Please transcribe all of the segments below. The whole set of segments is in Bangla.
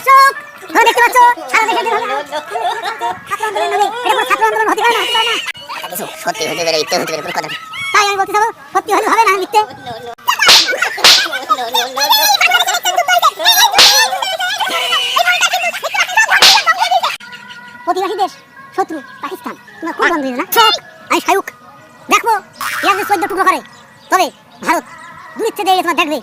দর্শক তোমরা দেখতে পাচ্ছ সারা দেশে যেভাবে ছাত্র আন্দোলন নামে এটা কোনো ছাত্র আন্দোলন হতে পারে না হতে পারে না। কিছু সত্যি হতে পারে মিথ্যে হতে পারে কোনো কথা। তাই আমি বলতে চাবো সত্যি হলে হবে না মিথ্যে? প্রতিবাসী দেশ শত্রু পাকিস্তান। তোমার কোন বন্ধু না? চোখ আমি শাহরুখ দেখব ইয়াদের চোদ্দ টুকরো করে। তবে ভারত দূরিচ্ছে দিয়ে তোমার দেখবে।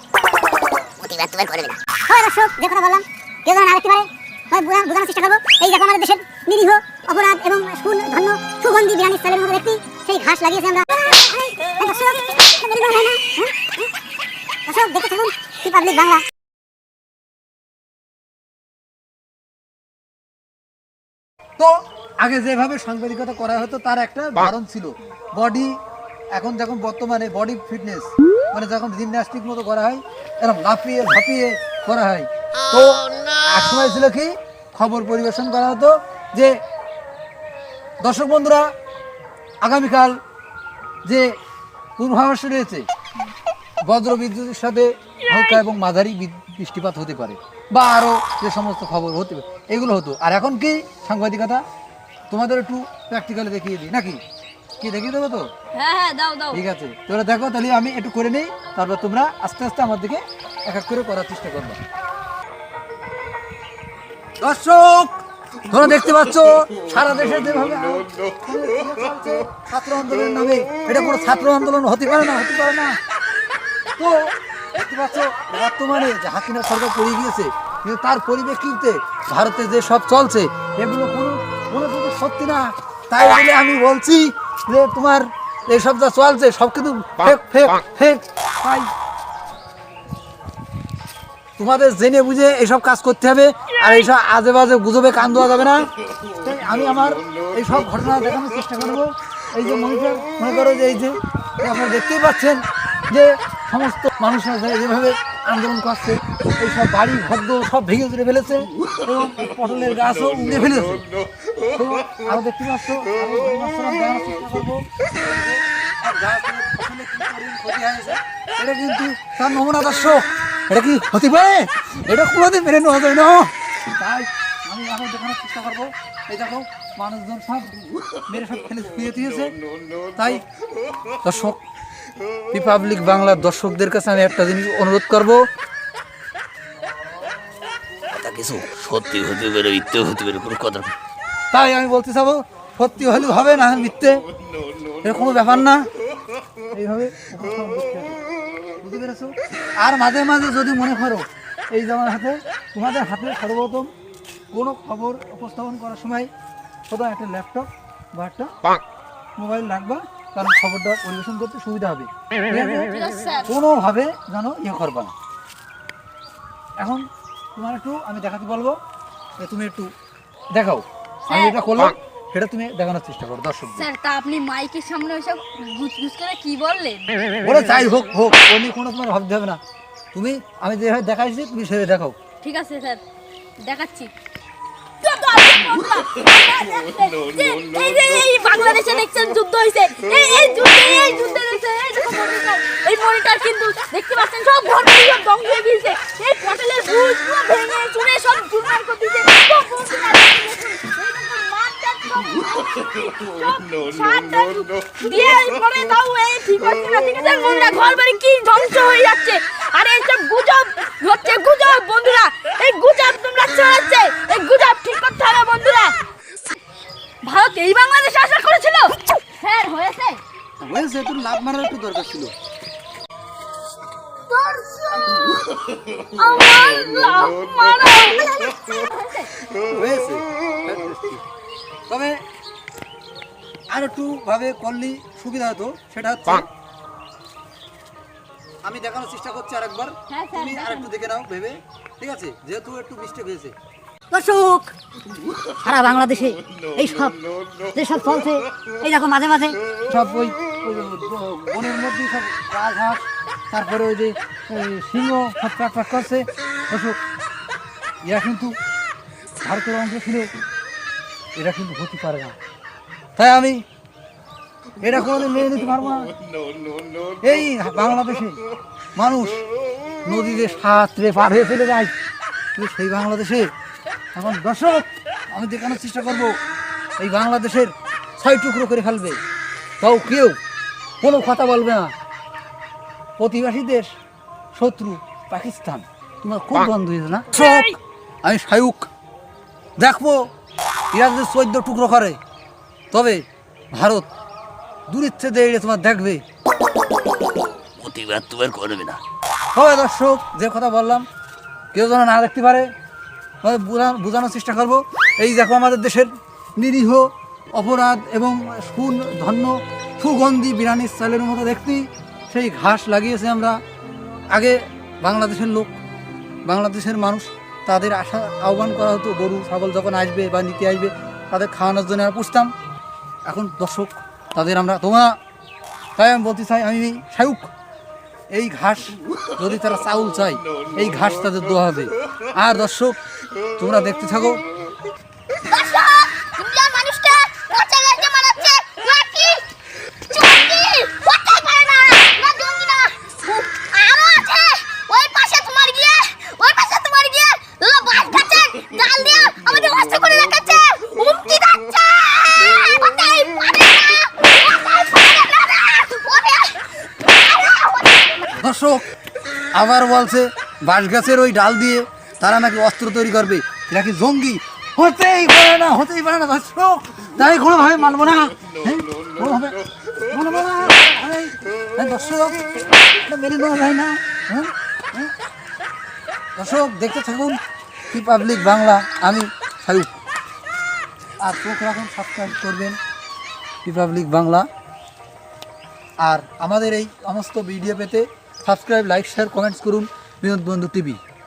প্রতিবাদ তোমার করবে না। হয় দর্শক কথা বললাম। কেউ যেন আরেকটি পারে। হয় বোঝা- বোঝানোর চেষ্টা করব। এই দেখো আমাদের দেশের নিরীহ অপরাধ এবং সুন ধন্য সুগন্ধি বিরিয়ানি স্টাইলের মতো ব্যক্তি। সেই ঘাস লাগিয়েছে আমরা। হয় না? হ্যাঁ? দেখতে থাকুন। কি পাবলিক বাংলা তো আগে যেভাবে সাংবাদিকতা করা হতো, তার একটা ধরন ছিল। বডি এখন যখন বর্তমানে বডি ফিটনেস মানে যখন জিমন্যাস্টিক মতো করা হয় এরকম লাফিয়ে ঝাঁপিয়ে করা হয়। তো এক সময় ছিল কি খবর পরিবেশন করা হতো যে দর্শক বন্ধুরা আগামীকাল যে পূর্বাভাস রয়েছে বজ্র বিদ্যুতের সাথে হালকা এবং মাঝারি বৃষ্টিপাত হতে পারে বা আরও যে সমস্ত খবর হতে পারে এগুলো হতো। আর এখন কি সাংবাদিকতা? তোমাদের একটু প্র্যাকটিক্যালি দেখিয়ে দিই নাকি? কি দেখিয়ে দেবো তো? হ্যাঁ হ্যাঁ দাও দাও। ঠিক আছে। তোমরা দেখো তাহলে আমি একটু করে নিই তারপর তোমরা আস্তে আস্তে আমার দিকে এক এক করে করার চেষ্টা করবে। দর্শক তোমরা দেখতে পাচ্ছ সারা দেশে যেভাবে ছাত্র আন্দোলনের নামে এটা কোনো ছাত্র আন্দোলন হতে পারে না হতে পারে না। তো দেখতে পাচ্ছ বর্তমানে যে হাসিনা সরকার পড়ে গিয়েছে কিন্তু তার পরিপ্রেক্ষিতে ভারতে যে সব চলছে এগুলো কোনো কোনো কিছু সত্যি না। তাই বলে আমি বলছি যে তোমার এইসব যা চলছে সব কিন্তু ফেক ফেক ফেক তাই তোমাদের জেনে বুঝে এইসব কাজ করতে হবে, আর এইসব আজে বাজে গুজবে কান দেওয়া যাবে না। তাই আমি আমার এইসব ঘটনা দেখানোর চেষ্টা করব। এই যে মনিটর, মনে করো যে এই যে আপনারা দেখতেই পাচ্ছেন যে সমস্ত মানুষরা যেভাবে আন্দোলন করছে এই সব বাড়ি ভদ্র সব ভেঙে চুরে ফেলেছে এবং পটলের গাছও উড়ে ফেলেছে। তো আরও দেখতে পাচ্ছ এটা কিন্তু তার নমুনা দর্শক। এটা কি হতে পারে এটা কোনোদিন মেনে নেওয়া যায় না। তাই আমি এখন দেখানোর চেষ্টা করব এই দেখো মানুষজন সব মেরে সব ফেলে ফিরে দিয়েছে। তাই দর্শক রিপাবলিক বাংলার দর্শকদের কাছে আমি একটা জিনিস অনুরোধ করব। কিছু সত্যি হতে পারে মিথ্যে হতে পারে কোনো কথা তাই আমি বলতে চাবো সত্যি হলে হবে না মিথ্যে। এর কোনো ব্যাপার না। এইভাবে। বুঝতে পেরেছ? আর মাঝে মাঝে যদি মনে করো এই যেমন হাতে তোমাদের হাতে সর্বপ্রথম কোনো খবর উপস্থাপন করার সময় প্রথম একটা ল্যাপটপ বা একটা মোবাইল রাখবা কারণ খবরটা পরিবেশন করতে সুবিধা হবে। কোনোভাবে যেন ইয়ে করবা না। এখন তোমার একটু আমি দেখাতে বলব তুমি একটু দেখাও। আমি এটা করলাম। সেটা তুমি দেখানোর চেষ্টা করো দর্শক। স্যার তা আপনি মাইকের সামনে ওইসব গুছ করে কি বললেন? বলে যাই হোক হোক ও নিয়ে কোনো তোমার ভাবতে হবে না। তুমি আমি যেভাবে দেখাইছি তুমি সেভাবে দেখাও। ঠিক আছে স্যার দেখাচ্ছি। যত আছে বন্ধুরা, এই- এই যে এই বাংলাদেশে দেখছেন যুদ্ধ হয়েছে এই এই যুদ্ধে এই যুদ্ধে দেখছেন এই মনিটর কিন্তু দেখতে পাচ্ছেন সব ঘর সব ধ্বংস হয়ে গিয়েছে এই পটেলের ভুজ পুরো ভেঙে চুরে সব চুরমার করে দিয়েছে সব বন্ধুরা দেখুন, এই দেখুন, মাঠটার সব- সব সারটার দিয়ে পরে তাও এই ঠিক হচ্ছে না ঠিক আছে? বন্ধুরা ঘর বাড়ি কি ধ্বংস হয়ে যাচ্ছে? আর এইসব গুজব হচ্ছে গুজব বন্ধুরা। এই গুজব তোমরা ছড়াচ্ছে এই গুজব ঠিক করতে হবে বন্ধুরা। ভারত এই বাংলাদেশে আশা করেছিল? স্যার হয়েছে। হয়েছে একটু লাভ মারার একটু দরকার ছিল। আমার লাভ মারো হয়েছে। তবে আর একটু ভাবে করলে সুবিধা হতো সেটা হচ্ছে আমি দেখানোর চেষ্টা করছি আরেকবার। হ্যাঁ, তুমি আর একটু দেখে নাও ভেবে। ঠিক আছে? যেহেতু একটু মিস্টেক হয়েছে। দর্শক সারা বাংলাদেশে এই সব যেসব চলছে এই দেখো মাঝে মাঝে। সব ওই বনের মধ্যে সব রাজহাঁস তারপরে ওই যে সিংহ সব ট্রাক করছে। অশোক এরা কিন্তু ভারতের অংশ ছিল এরা কিন্তু হতে পারে না। তাই আমি এটা কোনোদিন মেনে নিতে পারব না। এই বাংলাদেশে মানুষ নদীতে সাঁতরে পার হয়ে ফেলে যায়। কিন্তু সেই বাংলাদেশে এখন দর্শক আমি দেখানোর চেষ্টা করব এই বাংলাদেশের ছয় টুকরো করে ফেলবে। তাও কেউ কোনো কথা বলবে না। প্রতিবেশী দেশ শত্রু পাকিস্তান। তোমার খুব বন্ধ হয়েছে না? দর্শক, আমি সায়ুক দেখব এরা যদি চোদ্দ টুকরো করে তবে ভারত দিয়ে এড়ে তোমার দেখবে। প্রতিবাদ তোমার করবে না। তবে দর্শক যে কথা বললাম কেউ যেন না দেখতে পারে বোঝানোর চেষ্টা করব। এই দেখো আমাদের দেশের নিরীহ অপরাধ এবং সুন ধন্য সুগন্ধি বিরানির চালের মতো দেখতে সেই ঘাস লাগিয়েছে আমরা। আগে বাংলাদেশের লোক বাংলাদেশের মানুষ তাদের আশা আহ্বান করা হতো গরু ছাগল যখন আসবে বা নিতে আসবে তাদের খাওয়ানোর জন্য আমরা পুষতাম। এখন দর্শক, তাদের আমরা তোমা, তাই আমি বলতে চাই, আমি শাহুক এই ঘাস যদি তারা চাউল চাই এই ঘাস তাদের দেওয়া হবে। আর দর্শক, তোমরা দেখতে থাকো দর্শক ইন্ডিয়ার মানুষকে পচা গাছে মারাচ্ছে লাঠি চুরি কোথায় পারে না না জঙ্গি না উফ, আরও আছে ওই পাশে তোমার গিয়ে ওই পাশে তোমার গিয়ে লো বাস খাচ্ছে ডাল দিয়ে আমাদের হস্ত করে রাখাচ্ছে উমকি যাচ্ছে কোথায় পারে না কোথায় পারে না ওরে দর্শক আবার বলছে, বাঁশ গাছের ওই ডাল দিয়ে তারা নাকি অস্ত্র তৈরি করবে। এরা কি জঙ্গি? হতেই পারে না, হতেই পারে না দর্শক। তাই কোনোভাবে মানবো না। হ্যাঁ? মানবো না। হ্যাঁ? হ্যাঁ? দর্শক দেখতে থাকুন রিপাবলিক বাংলা। আমি সায়ুক আর চোখ রাখুন সাবস্ক্রাইব করবেন রিপাবলিক বাংলা। আর আমাদের এই সমস্ত ভিডিও পেতে সাবস্ক্রাইব লাইক শেয়ার কমেন্টস করুন। বিনোদ বন্ধু টিভি।